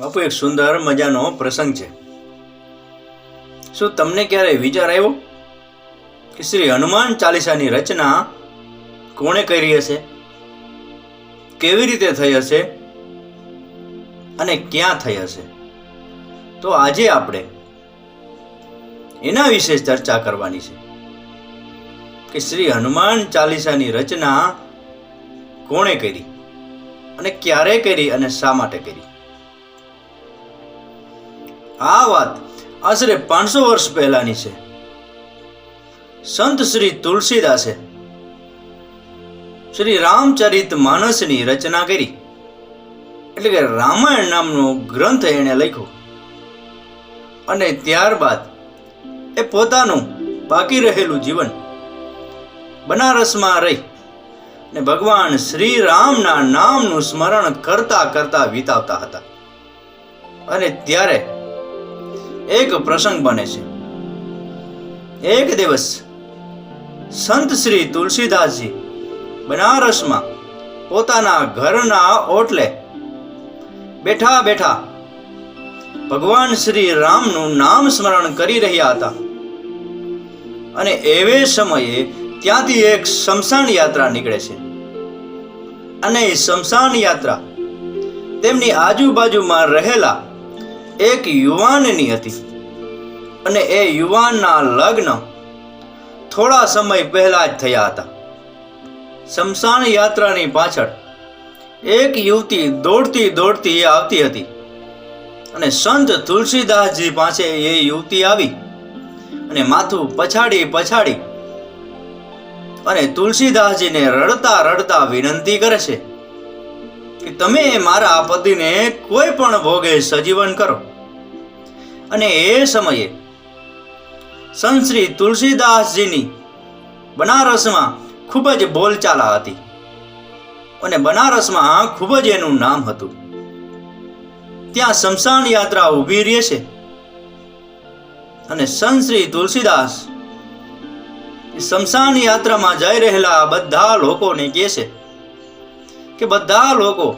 બાપુ, એક સુંદર મજાનો પ્રસંગ છે. શું તમને ક્યારેય વિચાર આવ્યો કે શ્રી હનુમાન ચાલીસાની રચના કોણે કરી હશે? કેવી રીતે થઈ હશે? અને ક્યાં થઈ હશે? તો આજે આપણે એના વિશે ચર્ચા કરવાની છે કે શ્રી હનુમાન ચાલીસાની રચના કોણે કરી અને ક્યારે કરી અને શા માટે કરી? આ વાત આશરે પાંચસો વર્ષ પહેલાની છે. સંત શ્રી તુલસીદાસે શ્રી રામચરિત માનસની રચના કરી. એટલે કે રામાયણ નામનો ગ્રંથ એણે લખ્યો. અને ત્યારબાદ એ પોતાનું બાકી રહેલું જીવન બનારસમાં રહી ને ભગવાન શ્રી રામના નામનું સ્મરણ કરતા કરતા વિતાવતા હતા. અને ત્યારે એક પ્રસંગ બને છે. એક દિવસ સંત શ્રી તુલસીદાસજી બનારસમાં પોતાના ઘરના ઓટલે બેઠા બેઠા ભગવાન શ્રી રામનું નામ સ્મરણ કરી રહ્યા હતા. અને એવે સમયે ત્યાંથી એક શમશાન યાત્રા નીકળે છે. અને એ શમશાન યાત્રા તેમની આજુબાજુમાં રહેલા એક યુવાનની હતી. અને એ યુવાનના લગ્ન થોડા સમય પહેલા જ થયા હતા. શમશાન યાત્રાની પાછળ એક યુવતી દોડતી દોડતી આવતી હતી. અને સંત તુલસીદાસજી પાસે એ યુવતી આવી અને માથું પછાડી પછાડી અને તુલસીદાસજીને રડતા રડતા વિનંતી કરે છે કે તમે મારા પતિને કોઈ પણ ભોગે સજીવન કરો. અને એ સમયે સંત શ્રી તુલસીદાસજીની બનારસમાં ખૂબ જ બોલચાલા હતી અને બનારસમાં ખૂબ જ એનું નામ હતું. ત્યાં શમશાન યાત્રા ઊભી રહે છે અને સંત શ્રી તુલસીદાસ શમશાન યાત્રામાં જઈ રહેલા બધા લોકોને કહે છે કે બધા લોકો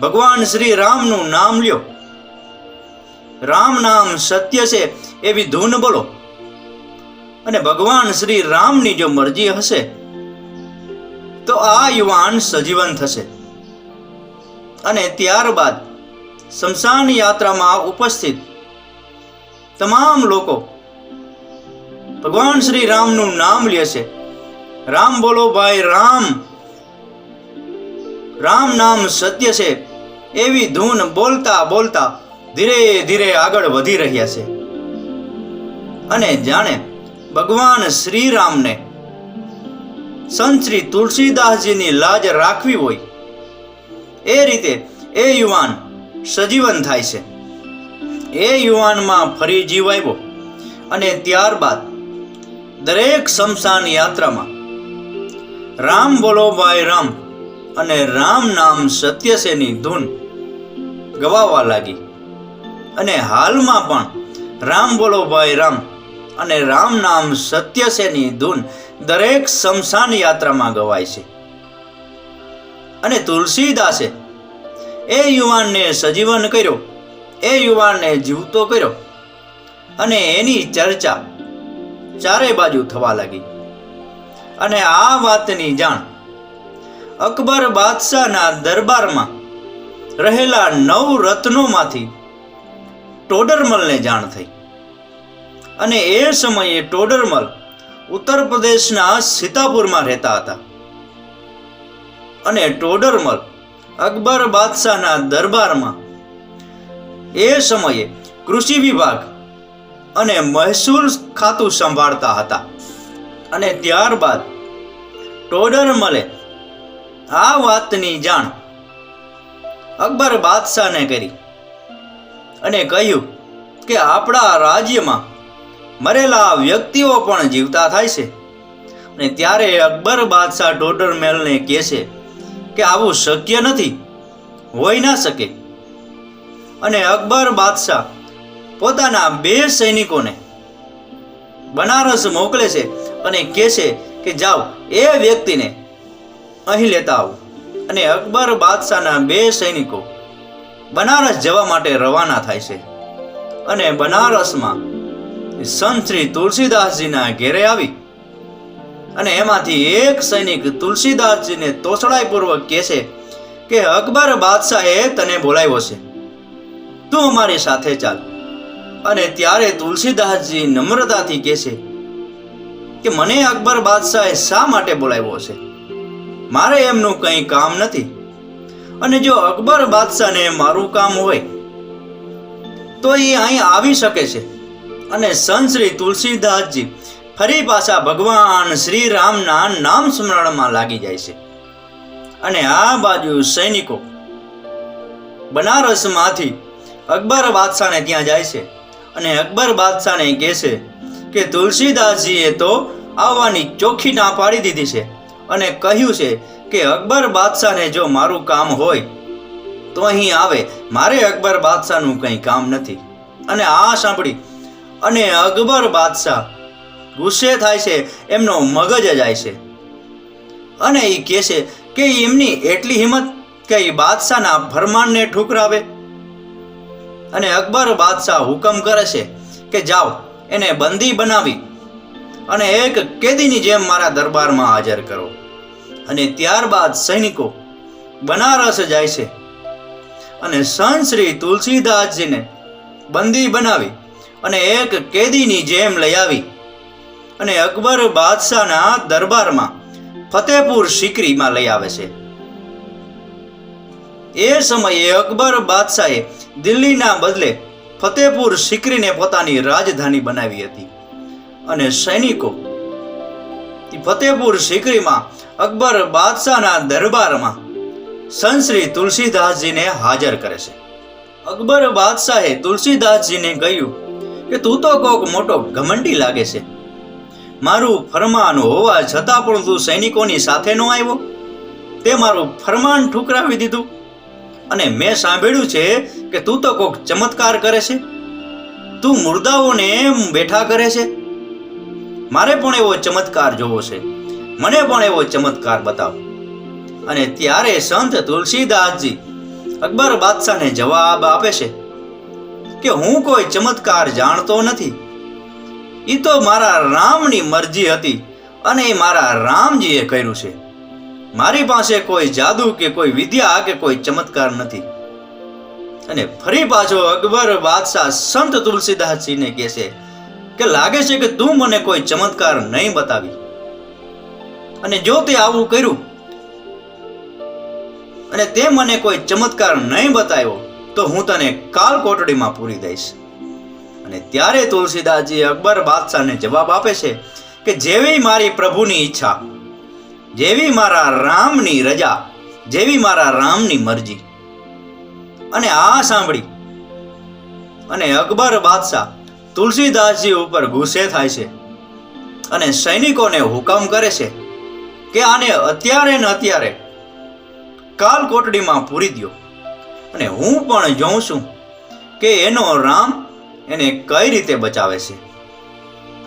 ભગવાન શ્રી રામનું નામ લ્યો. રામ નામ સત્ય છે એવી ધૂન બોલો. અને ભગવાન શ્રી રામની જો મરજી હશે, તો આ યુવાન સજીવન થશે. અને ત્યારબાદ શમશાન યાત્રામાં ઉપસ્થિત તમામ લોકો ભગવાન શ્રી રામનું નામ લેશે રામ બોલો, ભાઈ રામ રામ નામ સત્ય છે એવી ધૂન બોલતા બોલતા ધીરે ધીરે આગળ વધી રહ્યા છે. અને જાણે ભગવાન શ્રી રામને સંત શ્રી તુલસીદાસજીની લાજ રાખવી હોય, એ રીતે એ યુવાન સજીવન થાય છે. એ યુવાનમાં ફરી જીવ અને ત્યારબાદ દરેક શમશાન યાત્રામાં રામ બોલો રામ અને રામ નામ સત્યસેની ધૂન ગવાવા લાગી. અને હાલમાં પણ રામ બોલો ભાઈ રામ. અને રામ નામ સત્ય છેની ધૂન દરેક શમશાન યાત્રામાં ગવાય છે. અને તુલસીદાસે એ યુવાનને સજીવન કર્યો. એ યુવાનને જીવતો કર્યો. અને એની ચર્ચા ચારે બાજુ થવા લાગી. અને આ વાતની જાણ અકબર બાદશાહના દરબારમાં રહેલા નવ રત્નોમાંથી ટોડરમલને જાણ થઈ. અને એ સમયે ટોડરમલ ઉત્તર પ્રદેશના સીતાપુરમાં રહેતા હતા. અને ટોડરમલ અકબર બાદશાહના દરબારમાં એ સમયે કૃષિ વિભાગ અને મહેસૂલ ખાતું સંભાળતા હતા. અને ત્યારબાદ ટોડરમલે આ વાતની જાણ અકબર બાદશાહને કરી. અને કહ્યું કે આપણા રાજ્યમાં મરેલા વ્યક્તિઓ પણ જીવતા થાય છે. અને ત્યારે અકબર બાદશાહ ટોડરમેલને કહે છે કે આવું શક્ય નથી હોઈ ના શકે. અને અકબર બાદશાહ પોતાના બે સૈનિકોને બનારસ મોકલે છે અને કહે છે કે જાઓ, એ વ્યક્તિને અહીં લેતા આવો. અને અકબર બાદશાહના બે સૈનિકો બનારસ જવા માટે રવાના થાય છે. અને બનારસમાં સંત શ્રી તુલસીદાસજીના ઘેરે આવી અને એમાંથી એક સૈનિક તુલસીદાસજીને તોસડાઈપૂર્વક કહે છે કે, અકબર બાદશાહે તને બોલાવ્યો છે. તું અમારી સાથે ચાલ. અને ત્યારે તુલસીદાસજી નમ્રતાથી કહે છે કે, મને અકબર બાદશાહે શા માટે બોલાવ્યો છે? મારે એમનું કંઈ કામ નથી. અને જો અકબર બાદશાહને મારું કામ હોય, તો એ અહીં આવી શકે છે. અને સંત શ્રી તુલસીદાસજી ફરી પાછા ભગવાન શ્રી રામના નામ સ્મરણમાં લાગી જાય છે. અને આ બાજુ સૈનિકો બનારસમાંથી અકબર બાદશાહને ત્યાં જાય છે. અને અકબર બાદશાહને કહે છે કે તુલસીદાસજીએ તો આવવાની ચોખ્ખી ના પાડી દીધી છે. અને કહ્યું છે કે અકબર બાદશાહને જો મારું કામ હોય, તો અહીં આવે. મારે અકબર બાદશાહનું કંઈ કામ નથી. અને આ સાંભળી. અને અકબર બાદશાહ ગુસ્સે થાય છે, એમનો મગજ જાય છે. અને એ કહે છે કે એમની એટલી હિંમત કે એ બાદશાહના ફરમાનને ઠુકરાવે. અને અકબર બાદશાહ હુકમ કરે છે કે જાઓ, એને બંદી બનાવી અને એક કેદીની જેમ મારા દરબારમાં હાજર કરો. અને ત્યારબાદ સૈનિકો બનારસ જાય છે. અને સંત શ્રી તુલસીદાસજીને બંદી બનાવી અને એક કેદીની જેમ લઈ આવી. અને અકબર બાદશાહના દરબારમાં ફતેપુર સિકરીમાં લઈ આવે છે. એ સમયે અકબર બાદશાહે દિલ્હીના બદલે ફતેપુર સિકરીને પોતાની રાજધાની બનાવી હતી. અને સૈનિકો ફતેપુર સિકરીમાં અકબર બાદશાહના દરબારમાં સંશ્રી તુલસીદાસજીને હાજર કરે છે. અકબર બાદશાહે તુલસીદાસજીને કહ્યું કે, તું તો કોક મોટો ઘમંડી લાગે છે. મારું ફરમાન હોવા છતાં પણ તું સૈનિકોની સાથે ન આવ્યો? તે મારું ફરમાન ઠુકરાવી દીધું. અને મેં સાંભળ્યું છે કે તું તો કોક ચમત્કાર કરે છે. તું મુર્દાઓને બેઠા કરે છે. મારે પણ એવો ચમત્કાર જોવો છે. મને પણ એવો ચમત્કાર બતાવો. અને ત્યારે સંત તુલસીદાસજી અકબર બાદશાહને જવાબ આપે છે કે હું કોઈ ચમત્કાર જાણતો નથી. એ તો મારા રામની મરજી હતી અને એ મારા રામજીએ કર્યું છે. મારી પાસે કોઈ જાદુ કે કોઈ વિદ્યા કે કોઈ ચમત્કાર નથી. અને ફરી પાછો અકબર બાદશાહ સંત તુલસીદાસજીને કહે છે કે લાગે છે કે તું મને કોઈ ચમત્કાર નહીં બતાવી. અને જો તે આવું કર્યું, અને તે મને કોઈ ચમત્કાર નહીં બતાવ્યો, તો હું તને કાલ કોટડીમાં પૂરી દઈશ. અને ત્યારે તુલસીદાસજી અકબર બાદશાહને જવાબ આપે છે કે જેવી મારી પ્રભુની ઈચ્છા, જેવી મારા રામની રજા, જેવી મારા રામની મરજી. અને આ સાંભળી, અને અકબર બાદશાહ તુલસીદાસજી ઉપર ગુસ્સે થાય છે અને સૈનિકોને હુકમ કરે છે કે આને અત્યારે ને અત્યારે કાલ કોટડીમાં પૂરી દો અને હું પણ જોઉં છું કે એનો રામ એને કઈ રીતે બચાવે છે.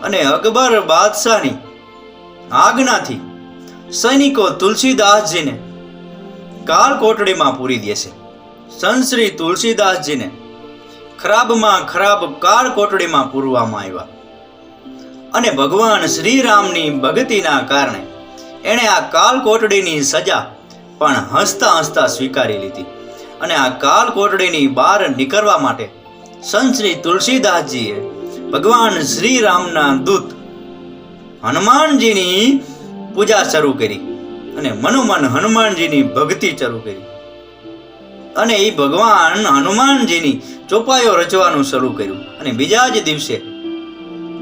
અને અકબર બાદશાહની આજ્ઞાથી સૈનિકો તુલસીદાસજીને કાલ કોટડીમાં પૂરી દે છે. સંશ્રી તુલસીદાસજીને ખરાબમાં ખરાબ કાળ કોટડીમાં પૂરવામાં આવ્યા. અને ભગવાન શ્રીરામની ભગતીના કારણે એણે આ કાલ કોટડીની સજા પણ હસતા હસતા સ્વીકારી લીધી અને આ કાલ કોટડીની બહાર નીકળવા માટે સંત શ્રી તુલસીદાસજીએ ભગવાન શ્રીરામના દૂત હનુમાનજીની પૂજા શરૂ કરી અને મનોમન હનુમાનજીની ભક્તિ શરૂ કરી. અને એ ભગવાન હનુમાનજીની ચોપાઈઓ રચવાનું શરૂ કર્યું. અને બીજા જ દિવસે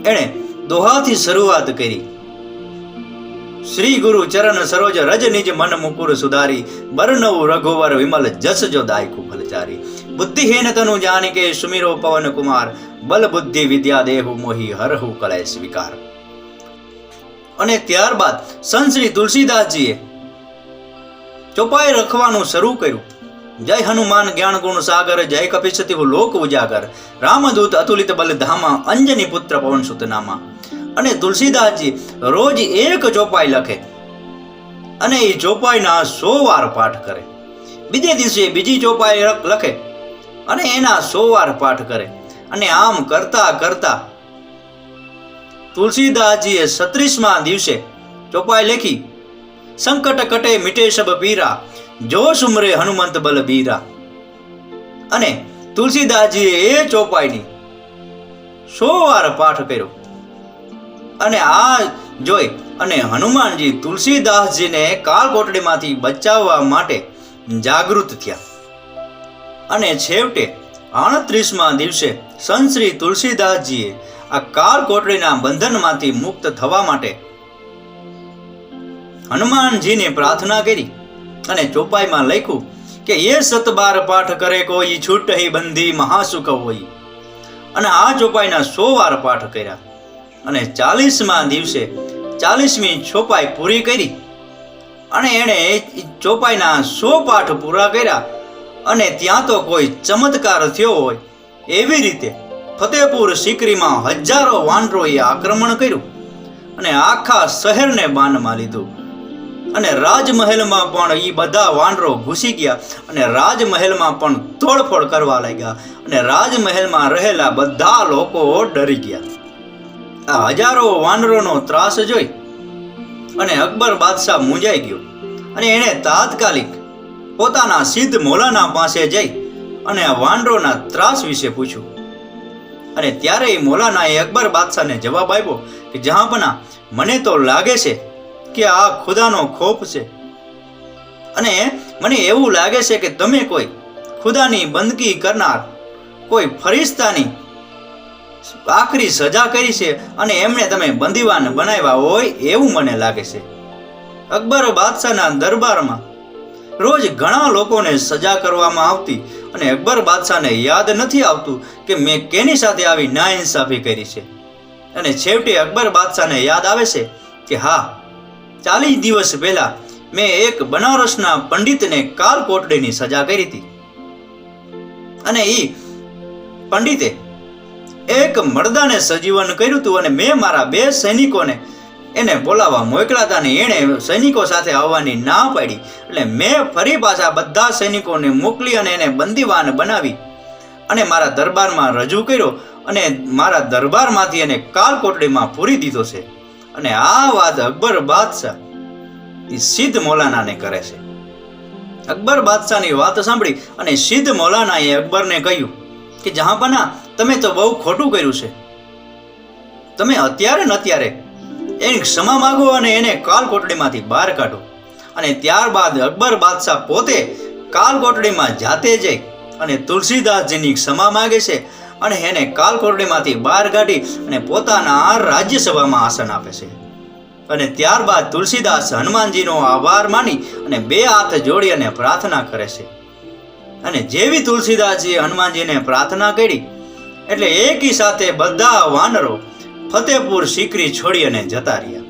એણે દોહાથી શરૂઆત કરી. શ્રી ગુરુ ચરણ સરોજ રજ નિજ મન મુકુર સુધારી, બરનવ રઘુવર વિમલ જસ જો દાયકુ ફલચારી બુદ્ધિહીન તનુ જાની કે સુમીરો પવન કુમાર, બલ બુદ્ધિ વિદ્યા દેહુ મોહી હરહુ કળય સ્વીકાર અને ત્યારબાદ સંત શ્રી તુલસીદાસજીએ ચોપાઈ રખવાનું શરૂ કર્યું. જય હનુમાન જ્ઞાન ગુણ સાગર, જય કપિસતિ લોક ઉજાગર. રામદૂત અતુલિત બલ ધામા અંજની પુત્ર પવન સુતનામા. અને તુલસીદાસજી રોજ એક ચોપાઈ લખે અને એ ચોપાઈના સો વાર પાઠ કરે. બીજે દિવસે બીજી ચોપાઈ લખે અને એના સો વાર પાઠ કરે. અને આમ કરતા કરતા તુલસીદાસજીએ સત્રીસમાં દિવસે ચોપાઈ લખી, સંકટ કટે મિટે સબ પીરા જો ઉમરે હનુમંત બલ બીરા. અને તુલસીદાસજીએ એ ચોપાઈની સો વાર પાઠ કર્યો. અને આ જોઈ અને હનુમાનજી તુલસીદાસજીને કાળકોટડીમાંથી બચાવવા માટે જાગૃત થયા. અને છેવટે આડત્રીસમાં દિવસે સંશ્રી તુલસીદાસજીએ આ કાળકોટડીના બંધનમાંથી મુક્ત થવા માટે હનુમાનજીને પ્રાર્થના કરી. અને ચોપાઈમાં લખ્યું કે એ સતબાર પાઠ કરે કોઈ છૂટ હી બંધી મહાસુખ હોય. અને આ ચોપાઈના સો વાર પાઠ કર્યા. અને ચાલીસમાં દિવસે ચાલીસમી ચોપાઈ પૂરી કરી. અને એણે ચોપાઈના સો પાઠ પૂરા કર્યા. અને ત્યાં તો કોઈ ચમત્કાર થયો હોય એવી રીતે ફતેપુર સિકરીમાં હજારો વાનરોએ આક્રમણ કર્યું. અને આખા શહેરને બાનમાં લીધું. અને રાજમહેલમાં પણ એ બધા વાનરો ઘૂસી ગયા અને રાજમહેલમાં પણ તોડફોડ કરવા લાગ્યા અને રાજમહેલમાં રહેલા બધા લોકો ડરી ગયા. આ હજારો વાનરોનો ત્રાસ જોઈ અને અકબર બાદશાહ મૂંઝાઈ ગયો અને એણે તાત્કાલિક પોતાના સિદ્ધ મોલાના પાસે જઈ અને આ વાનરોના ત્રાસ વિશે પૂછ્યું. અને ત્યારે એ મોલાનાએ અકબર બાદશાહને જવાબ આપ્યો કે, જહાંપના, મને તો લાગે છે કે આ ખુદાનો ખોફ છે. અને મને એવું લાગે છે કે તમે કોઈ ખુદાની બંદગી કરનાર, કોઈ ફરિસ્તાની આખરી સજા કરી છે અને એમણે તમે બંદીવાન બનાવ્યા હોય એવું મને લાગે છે. અકબર બાદશાહના દરબારમાં રોજ ઘણા લોકોને સજા કરવામાં આવતી અને અકબર બાદશાહને યાદ નથી આવતું કે મેં કેની સાથે આવી નાઇન્સાફી કરી છે. અને છેવટે અકબર બાદશાહને યાદ આવે છે કે હા ચાલીસ દિવસ પહેલા મેં એક બનારસના પંડિતને કાલ કોટડીની સજા કરી હતી. અને એ પંડિતે એક મર્દાને સજીવન કર્યું હતું અને મેં મારા બે સૈનિકોને એને બોલાવવા મોકલા હતા અને એણે સૈનિકો સાથે આવવાની ના પાડી. એટલે મેં ફરી પાછા બધા સૈનિકોને મોકલી અને એને બંદીવાન બનાવી અને મારા દરબારમાં રજૂ કર્યો અને મારા દરબારમાંથી એને કાલકોટડીમાં પૂરી દીધો છે. અને આ વાત અકબર બાદશાહ એ સિદ્ધ મૌલાનાને કરે છે. અકબર બાદશાહની વાત સાંભળી અને સિદ્ધ મોલાનાએ અકબરને કહ્યું કે, જહાંપના, તમે તો બહુ ખોટું કર્યું છે. તમે અત્યારે ને અત્યારે એની ક્ષમા માગો અને એને કાલ કોટડીમાંથી બહાર કાઢો. અને ત્યારબાદ અકબર બાદશાહ પોતે કાલ કોટડીમાં જાતે જઈ અને તુલસીદાસજીની ક્ષમા માગે છે અને એને કાલકોરડીમાંથી બહાર કાઢી અને પોતાના રાજ્યસભામાં આસન આપે છે. અને ત્યારબાદ તુલસીદાસ હનુમાનજીનો આભાર માની અને બે હાથ જોડી અને પ્રાર્થના કરે છે. અને જેવી તુલસીદાસજીએ હનુમાનજીને પ્રાર્થના કરી, એટલે એકી સાથે બધા વાનરો ફતેપુર સિકરી છોડી અને જતા રહ્યા.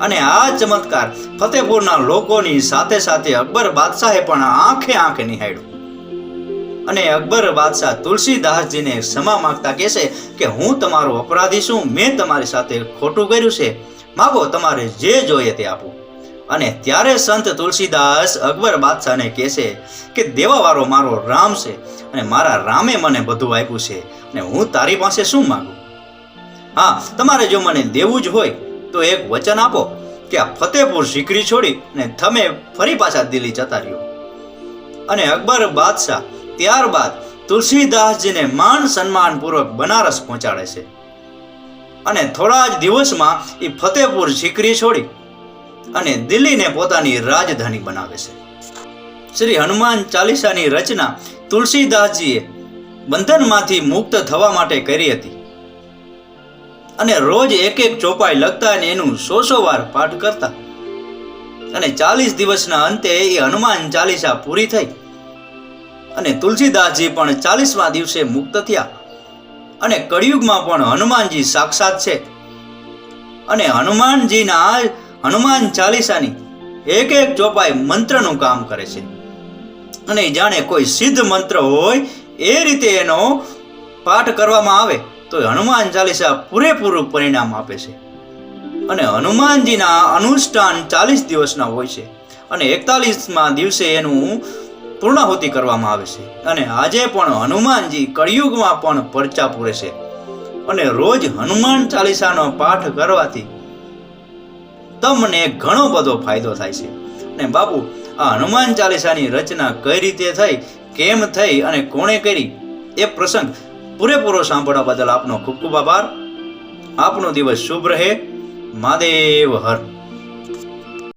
અને આ ચમત્કાર ફતેપુરના લોકોની સાથે સાથે અકબર બાદશાહે પણ આંખે આંખે નિહાળ્યો. અને અકબર બાદશાહ તુલસીદાસજીને ક્ષમા માંગતા કહેશે કે હું તમારો અપરાધી છું, મેં તમારી સાથે ખોટું કર્યું છે. માગો, તમારે જે જોઈએ તે આપું. અને ત્યારે સંત તુલસીદાસ અકબર બાદશાહને કહેશે કે દેવાવાળો મારો રામ છે અને મારા રામે મને બધું આપ્યું છે અને હું તારી પાસે શું માગું? હા, તમારે જો મને દેવું જ હોય, તો એક વચન આપો કે આ ફતેપુર સિકરી છોડી અને તમે ફરી પાછા દિલ્હી જતા રહ્યો. અને અકબર બાદશાહ ત્યારબાદ તુલસીદાસજીને માન સન્માનપૂર્વક બનારસ પહોંચાડે છે. અને થોડા જ દિવસમાં એ ફતેપુર સિકરી છોડી અને દિલ્હીને પોતાની રાજધાની બનાવે છે. શ્રી હનુમાન ચાલીસાની રચના તુલસીદાસજીએ બંધનમાંથી મુક્ત થવા માટે કરી હતી. અને રોજ એક એક ચોપાઈ લખતા અને એનું સો સો વાર પાઠ કરતા. અને ચાલીસ દિવસના અંતે એ હનુમાન ચાલીસા પૂરી થઈ. અને તુલસીદાસજી પણ ચાલીસમા દિવસે મુક્ત થયા. અને કળિયુગમાં પણ હનુમાનજી સાક્ષાત છે. અને હનુમાનજીના હનુમાન ચાલીસાની એક એક ચોપાઈ મંત્રનું કામ કરે છે. અને જાણે કોઈ સિદ્ધ મંત્ર હોય એ રીતે એનો પાઠ કરવામાં આવે, તો હનુમાન ચાલીસા પૂરેપૂરું પરિણામ આપે છે. અને હનુમાનજીના અનુષ્ઠાન ચાલીસ દિવસના હોય છે. અને એકતાલીસમાં દિવસે એનું પૂર્ણાહુતિ કરવામાં આવે છે. અને આજે પણ હનુમાનજી કળિયુગમાં પણ પરચા પૂરે છે. અને રોજ હનુમાન ચાલીસાનો પાઠ કરવાથી તમને ઘણો બધો ફાયદો થાય છે. અને બાપુ, આ હનુમાન ચાલીસાની રચના કઈ રીતે થઈ, કેમ થઈ અને કોણે કરી, એ પ્રસંગ પૂરેપૂરો સાંભળવા બદલ આપનો ખૂબ ખૂબ આભાર. આપનો દિવસ શુભ રહે. મહાદેવ હર.